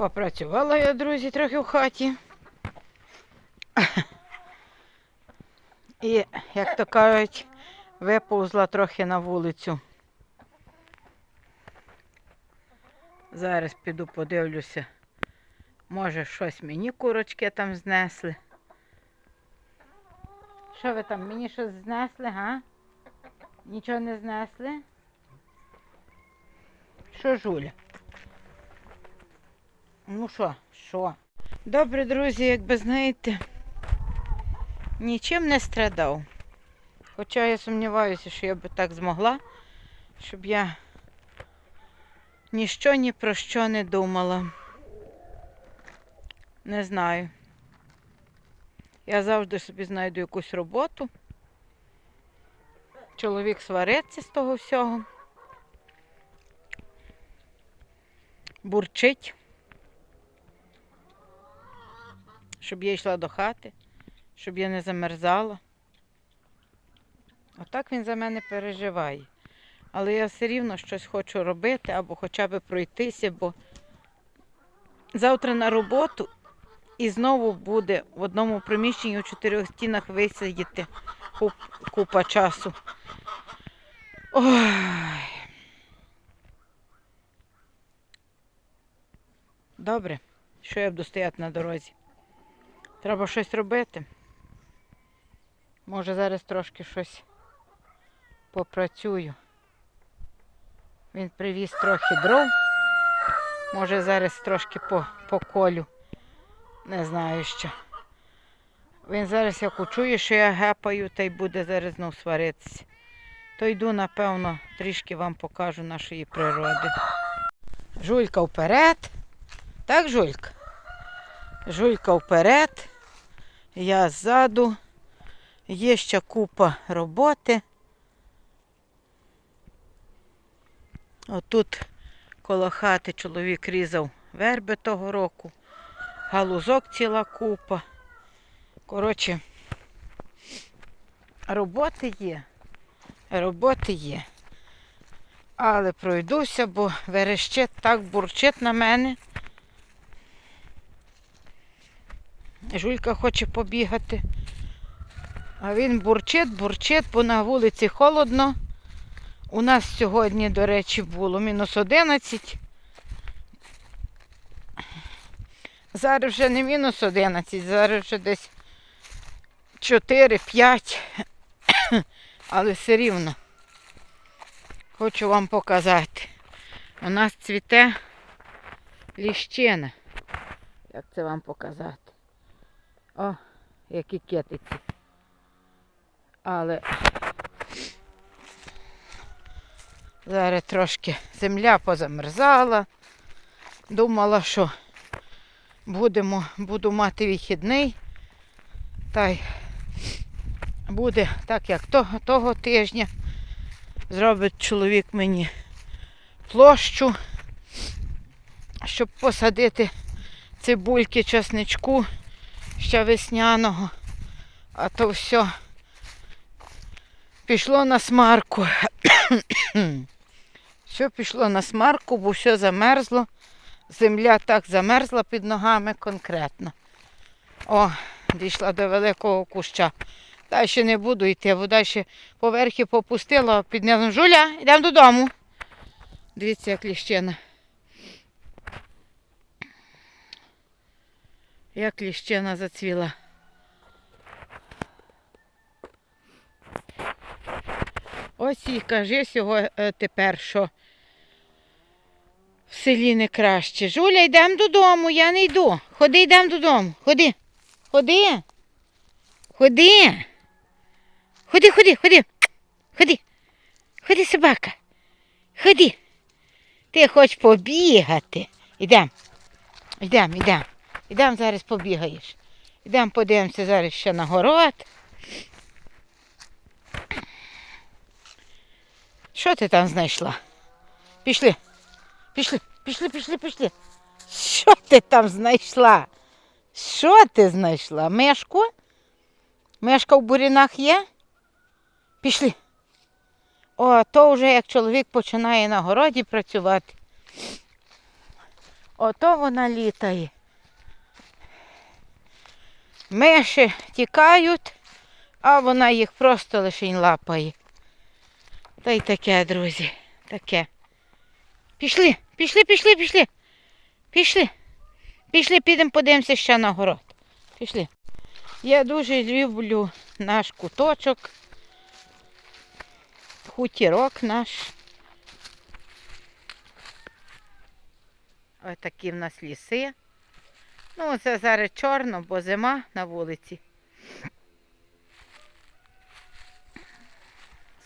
Попрацювала я, друзі, трохи в хаті. І, як то кажуть, виповзла трохи на вулицю. Зараз піду подивлюся. Може, щось мені курочки там знесли. Що ви там, мені щось знесли, га? Нічого не знесли? Що, Жуля? Ну що, що? Добре, друзі, як би знаєте, нічим не страдав. Хоча я сумніваюся, що я би так змогла, щоб я ніщо ні про що не думала. Не знаю. Я завжди собі знайду якусь роботу. Чоловік свариться з того всього. Бурчить. Щоб я йшла до хати, щоб я не замерзала. Отак він за мене переживає. Але я все рівно щось хочу робити або хоча б пройтися, бо завтра на роботу і знову буде в одному приміщенні у чотирьох стінах висидіти куп, купа часу. Ой. Добре, що я буду стояти на дорозі? Треба щось робити. Може зараз трошки щось попрацюю. Він привіз трохи дров. Може зараз трошки по, поколю. Не знаю що. Він зараз як учує, що я гепаю, та й буде зараз знов сваритися. То йду, напевно, трішки вам покажу нашої природи. Жулька вперед. Так, Жулька? Жулька вперед. Я ззаду. Є ще купа роботи. Отут коло хати чоловік різав верби того року. Галузок ціла купа. Коротше, роботи є. Роботи є. Але пройдуся, бо верещить так бурчить на мене. Жулька хоче побігати. А він бурчить, бурчить, бо на вулиці холодно. У нас сьогодні, до речі, було мінус 11. Зараз вже не мінус 11, зараз вже десь 4-5. Але все рівно хочу вам показати. У нас цвіте ліщина. Як це вам показати? О, які кетиці. Але зараз трошки земля позамерзала. Думала, що будемо, буду мати вихідний. Та й буде так, як того, того тижня. Зробить чоловік мені площу, щоб посадити цибульки, часничку ще весняного. А то все пішло на смарку. все пішло на смарку, бо все замерзло. Земля так замерзла під ногами конкретно. О, дійшла до великого куща. Далі не буду йти, бо далі поверхи попустила, підняла. Жуля, йдемо додому. Дивіться, як ліщина. Як ліщина зацвіла. Ось і кажи сього е, тепер, що в селі не краще. Жуля, йдемо додому, я не йду. Ходи, йдемо додому. Ходи. Ходи. Ходи. Ходи, ходи, ходи. Ходи. Ходи, собака. Ходи. Ти хочеш побігати. Ідемо. Йдемо, йдемо. Ідемо зараз побігаєш. Ідемо подивимося зараз ще на город. Що ти там знайшла? Пішли. Пішли, пішли, пішли, пішли. Що ти там знайшла? Що ти знайшла? Мешку? Мешка в бурінах є? Пішли. О, то вже як чоловік починає на городі працювати. Ото вона літає. Миші тікають, а вона їх просто лише лапає. Та й таке, друзі, таке. Пішли, пішли, пішли, пішли. Пішли. Пішли, підемо подивимося ще на город. Пішли. Я дуже люблю наш куточок, хутірок наш. Ось такі в нас ліси. Ну, це зараз чорно, бо зима на вулиці.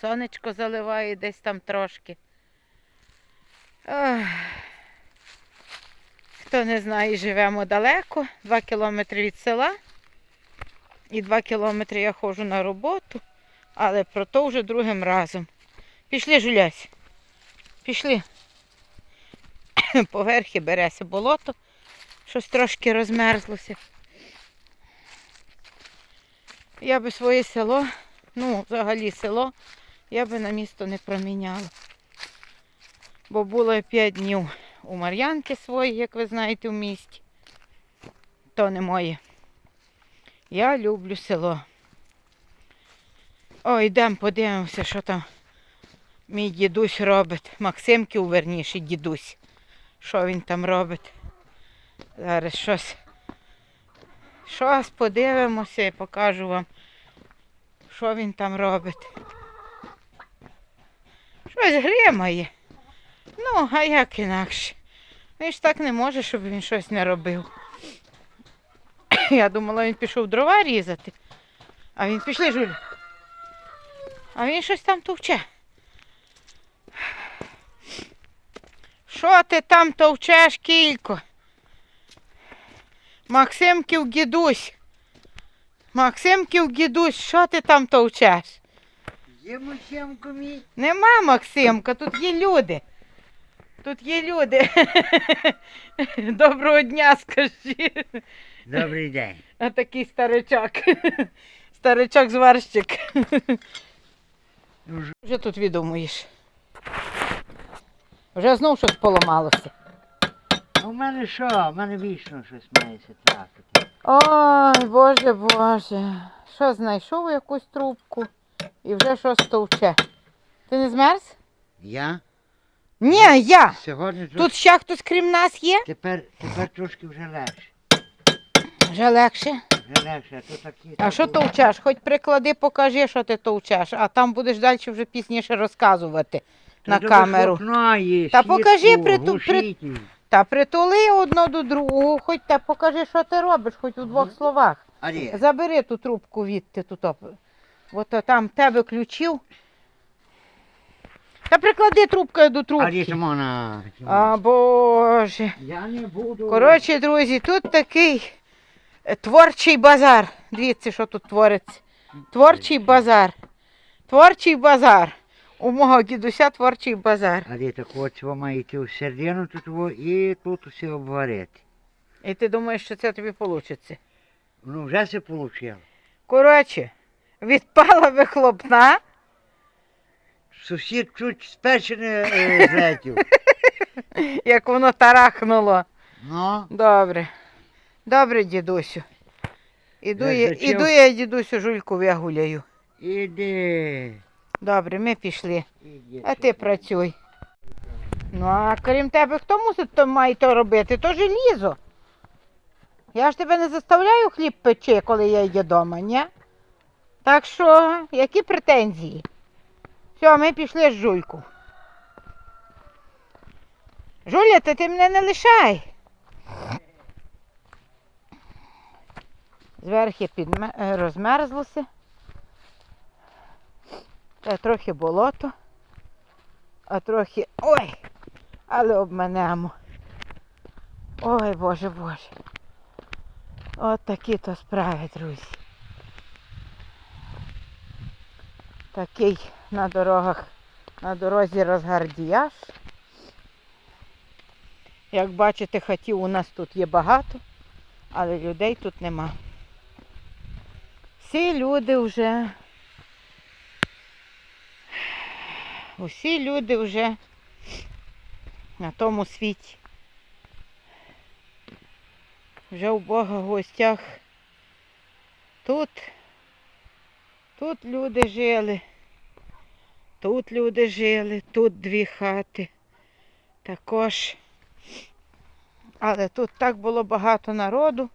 Сонечко заливає десь там трошки. Ох. Хто не знає, живемо далеко, 2 кілометри від села. І 2 кілометри я ходжу на роботу, але про то вже другим разом. Пішли, Жулясь. Пішли. Поверхи береся болото, щось трошки розмерзлося. Я би своє село, ну, взагалі село, я би на місто не проміняла. Бо було 5 днів у Мар'янки свої, як ви знаєте, в місті. То не моє. Я люблю село. О, йдемо подивимося, що там мій дідусь робить. Максимків, верніше, дідусь. Що він там робить? Зараз щось. Щось подивимося і покажу вам, що він там робить. Щось гримає. Ну, а як інакше? Він ж так не може, щоб він щось не робив. Я думала, він пішов дрова різати. А він пішли, Жуля. А він щось там товче. Що ти там товчеш, кілько? Максимків дідусь. Максимків дідусь, що ти там товчеш? Йому сімку мій. Нема Максимка, тут є люди. Тут є люди. Доброго дня, скажи. Добрий день. А такий старичок. Старичок зварщик. Ну, Вже тут відумуєш. Вже знов щось поламалося. В мене що? У мене вічно щось має се трапити. Ой, боже, боже. Що знайшов якусь трубку і вже щось товче. Ти не змерз? Я? Ні, я. Сьогодні трошки... Тут ще хтось крім нас є? Тепер, тепер трошки вже легше. Вже легше. Вже легше, а то такі. А що товчеш? Хоч приклади, покажи, що ти товчеш, а там будеш далі вже пізніше розказувати на камеру. Та покажи приту- при- Та притули одно до другого, хоч та покажи, що ти робиш, хоч у двох словах. А? Забери ту трубку відти тут. оп. От то там тебе ключів. Та приклади трубкою до А де трубки. А боже. Я не буду. Коротше, друзі, тут такий е, творчий базар. Дивіться, що тут твориться. Творчий базар. Творчий базар. У мого дідуся творчий базар. А де так от має йти в середину тут во, і тут усе обварити. І ти думаєш, що це тобі вийде. Ну вже все вийшло. Коротше, відпала вихлопна. Сусід чуть спечене е, злетів. як воно тарахнуло. Ну, Добре. Добре, дідусю. Іду, Я я, іду я, дідусю, жульку вигуляю. іди. Добре, ми пішли. А ти працюй. Ну, а крім тебе, хто мусить то має то робити? То желізо. Я ж тебе не заставляю хліб печи, коли я йду вдома, ні? Так що, які претензії? Все, ми пішли з жульку. Жуля, та ти мене не лишай. Зверхи підме... е, розмерзлося. Та трохи болото, а трохи. Ой! Але обманемо. Ой, Боже, Боже. От такі то справи, друзі. Такий на дорогах, на дорозі розгардіяж. Як бачите, хатів у нас тут є багато, але людей тут нема. Всі люди вже Усі люди вже на тому світі. вже у Бога в гостях. Тут, тут люди жили. Тут люди жили, тут дві хати. Також. Але тут так було багато народу.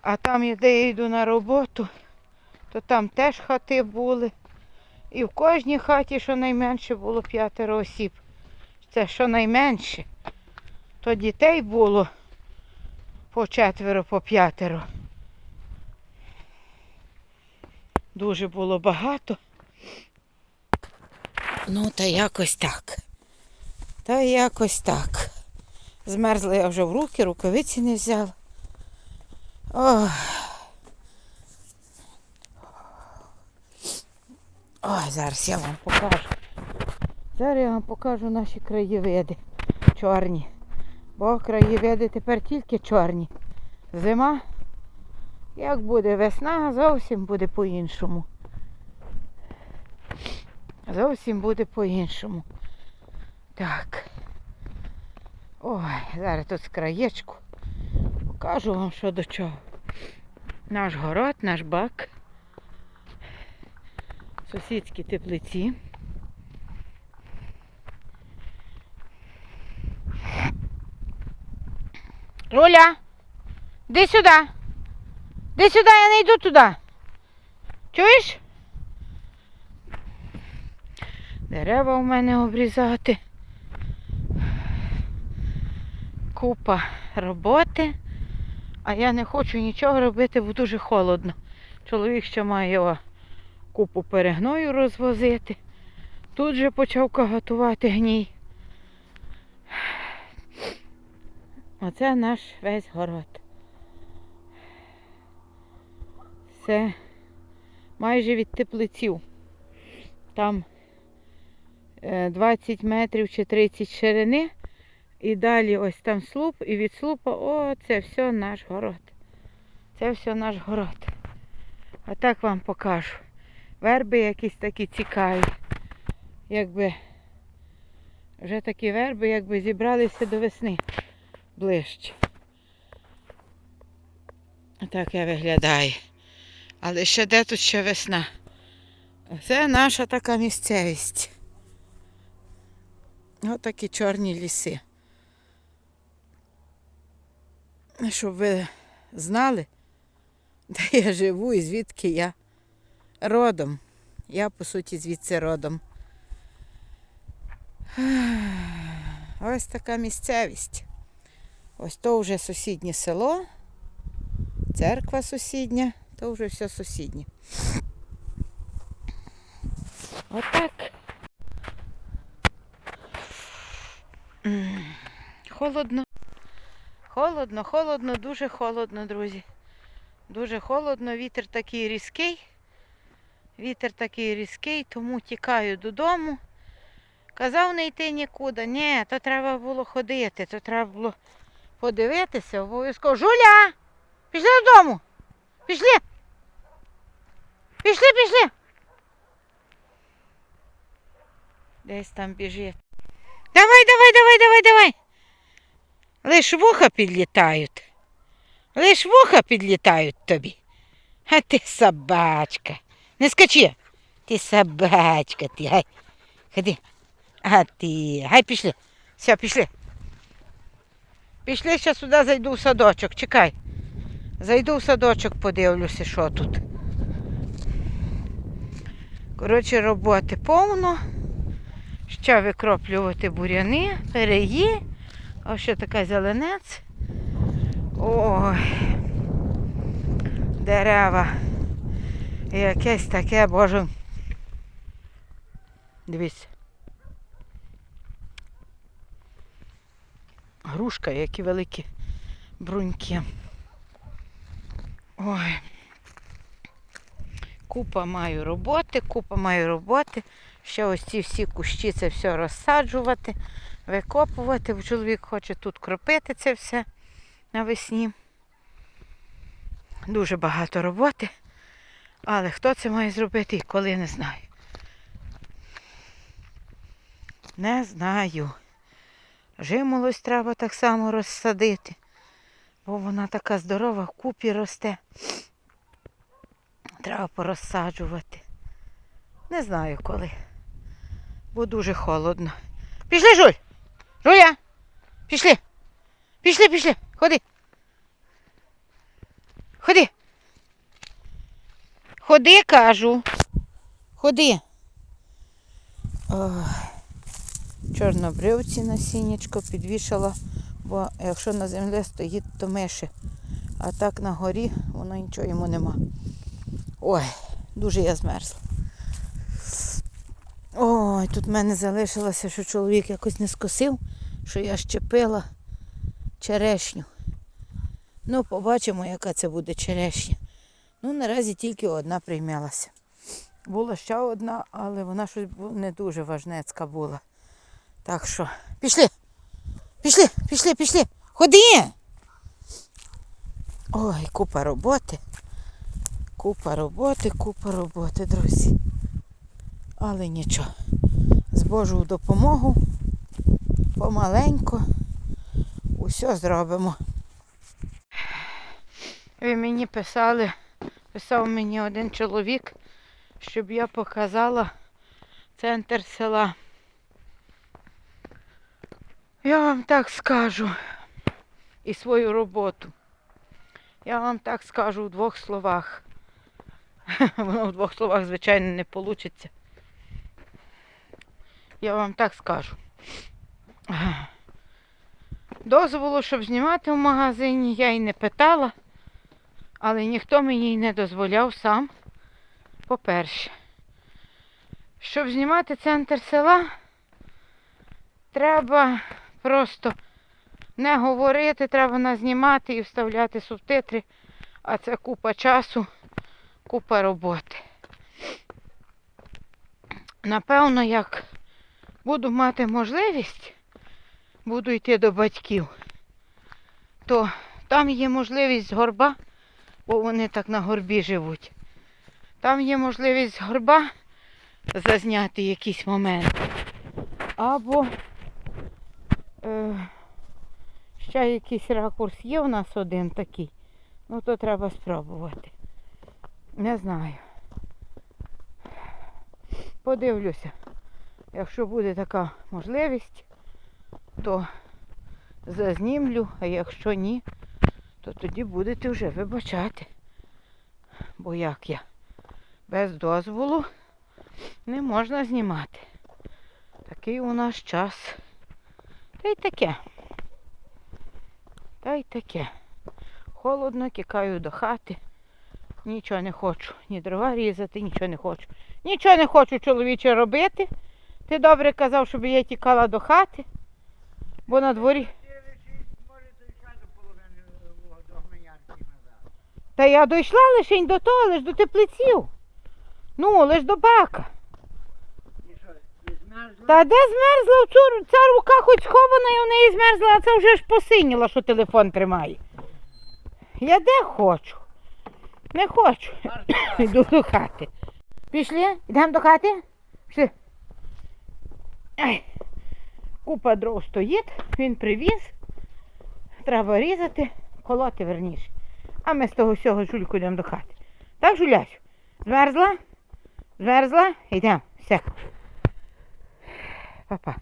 А там, де я йду на роботу, то там теж хати були. І в кожній хаті щонайменше було п'ятеро осіб. Це щонайменше. То дітей було по четверо, по п'ятеро. Дуже було багато. Ну, та якось так. Та якось так. Змерзла я вже в руки, рукавиці не взяла. Ох. Ой, зараз я вам покажу. Зараз я вам покажу наші краєвиди чорні. Бо краєвиди тепер тільки чорні. Зима, як буде весна, зовсім буде по-іншому. Зовсім буде по-іншому. Так. Ой, зараз тут з краєчку. Покажу вам, що до чого. Наш город, наш бак. Сусідські теплиці. Руля, іди сюди. Іди сюди, я не йду туди. Чуєш? Дерева у мене обрізати. Купа роботи. А я не хочу нічого робити, бо дуже холодно. Чоловік ще має о, купу перегною розвозити. Тут же почав готувати гній. Оце наш весь город. Це майже від теплиців. Там е, 20 метрів чи 30 ширини. І далі ось там слуп, і від слупа, о, це все наш город. Це все наш город. А так вам покажу. Верби якісь такі цікаві. Якби вже такі верби, якби зібралися до весни ближче. Так я виглядаю. Але ще де тут ще весна? Це наша така місцевість. Ось такі чорні ліси. Щоб ви знали, де я живу і звідки я родом. Я, по суті, звідси родом. Ось така місцевість. Ось то вже сусіднє село, церква сусідня, то вже все сусіднє. Отак. Холодно. Холодно, холодно, дуже холодно, друзі. Дуже холодно, вітер такий різкий. Вітер такий різкий, тому тікаю додому. Казав не йти нікуди. Ні, то треба було ходити, то треба було подивитися обов'язково. Жуля! Пішли додому! Пішли! Пішли, пішли! Десь там біжить. Давай, давай, давай, давай, давай. Лиш вуха підлітають. Лиш вуха підлітають тобі. А ти собачка. Не скачи. Ти собачка, ти. Гай. Ходи. А ти. Гай пішли. Все, пішли. Пішли, ще сюди зайду в садочок. Чекай. Зайду в садочок, подивлюся, що тут. Коротше, роботи повно. Ще викроплювати буряни, переї. Ось ще така зеленець. Ой. Дерева. Якесь таке, боже. Дивіться. Грушка, які великі бруньки. Ой. Купа маю роботи, купа маю роботи. Ще ось ці всі кущі це все розсаджувати, викопувати. Чоловік хоче тут кропити це все навесні. Дуже багато роботи. Але хто це має зробити і коли не знаю. Не знаю. Жимолось треба так само розсадити. Бо вона така здорова, в купі росте. Треба порозсаджувати. Не знаю коли. Бо дуже холодно. Пішли, Жуль! Жуля! Пішли! Пішли, пішли! Ходи! Ходи! Ходи, кажу. Ходи. Чорнобривці насіннячко підвішала, бо якщо на землі стоїть, то миші. А так на горі воно нічого йому нема. Ой, дуже я змерзла. Ой, тут в мене залишилося, що чоловік якось не скосив, що я щепила черешню. Ну, побачимо, яка це буде черешня. Ну, наразі тільки одна приймалася. Була ще одна, але вона щось не дуже важнецька була. Так що, пішли. Пішли, пішли, пішли. Ходи. Ой, купа роботи. Купа роботи, купа роботи, друзі. Але нічого. З Божою допомогою помаленько усе зробимо. Ви мені писали, писав мені один чоловік, щоб я показала центр села. Я вам так скажу і свою роботу. Я вам так скажу в двох словах. Воно в двох словах, звичайно, не вийде. Я вам так скажу. Дозволу, щоб знімати в магазині, я й не питала, але ніхто мені й не дозволяв сам. По-перше, щоб знімати центр села, треба просто не говорити, треба назнімати і вставляти субтитри, а це купа часу, купа роботи. Напевно, як буду мати можливість, буду йти до батьків, то там є можливість з горба, бо вони так на горбі живуть. Там є можливість горба зазняти якісь моменти. Або е, ще якийсь ракурс є у нас один такий. Ну то треба спробувати. Не знаю. Подивлюся. Якщо буде така можливість, то зазнімлю, а якщо ні, то тоді будете вже вибачати. Бо як я без дозволу не можна знімати. Такий у нас час. Та й таке. Та й таке. Холодно, тікаю до хати. Нічого не хочу. Ні дрова різати, нічого не хочу. Нічого не хочу, чоловіче, робити. Ти добре казав, щоб я тікала до хати, бо на дворі. Може, то ще до половини е, до гноярки назад. Та я дійшла лише до того, лиш до теплиців. Ну, лиш до бака. Та де змерзла? Ця рука хоч схована і в неї змерзла, а це вже ж посиніла, що телефон тримає. Я де хочу? Не хочу. Йду до хати. Пішли? Йдемо до хати? Пішли. Ай. Купа дров стоїть, він привіз. Треба різати, колоти верніше. А ми з того всього жульку йдемо до хати. Так, жулясь? Змерзла? Змерзла? Йдемо. Все. Папа.